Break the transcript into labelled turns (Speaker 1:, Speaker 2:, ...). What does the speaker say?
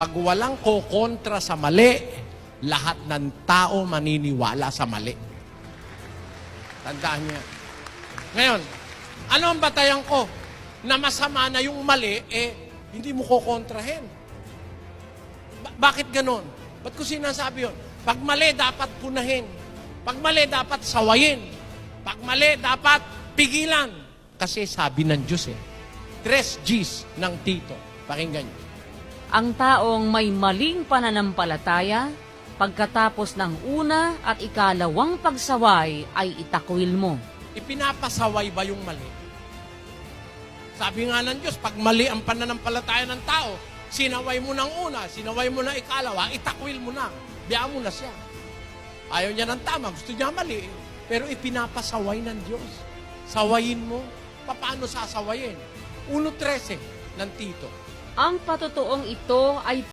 Speaker 1: Pag walang kokontra sa mali, lahat ng tao maniniwala sa mali. Tandaan niya. Ngayon, ano ang batayan ko? Na masama na yung mali, eh, hindi mo kokontrahin. Ba- bakit ganon? Ba't ko sinasabi yun? Pag mali, dapat punahin. Pag mali, dapat sawayin. Pag mali, dapat pigilan. Kasi sabi ng Diyos eh, tres G's ng Tito. Pakinggan niyo.
Speaker 2: Ang taong may maling pananampalataya, pagkatapos ng una at ikalawang pagsaway ay itakwil mo.
Speaker 1: Ipinapasaway ba yung mali? Sabi nga ng Diyos, pag mali ang pananampalataya ng tao, sinaway mo ng una, sinaway mo ng ikalawa, itakwil mo na. Biyaan mo na siya. Ayaw niya ng tama, gusto niya mali. Pero ipinapasaway ng Diyos. Sawayin mo. Paano sasawayin? 1.13 ng Tito.
Speaker 2: Ang patotoong ito ay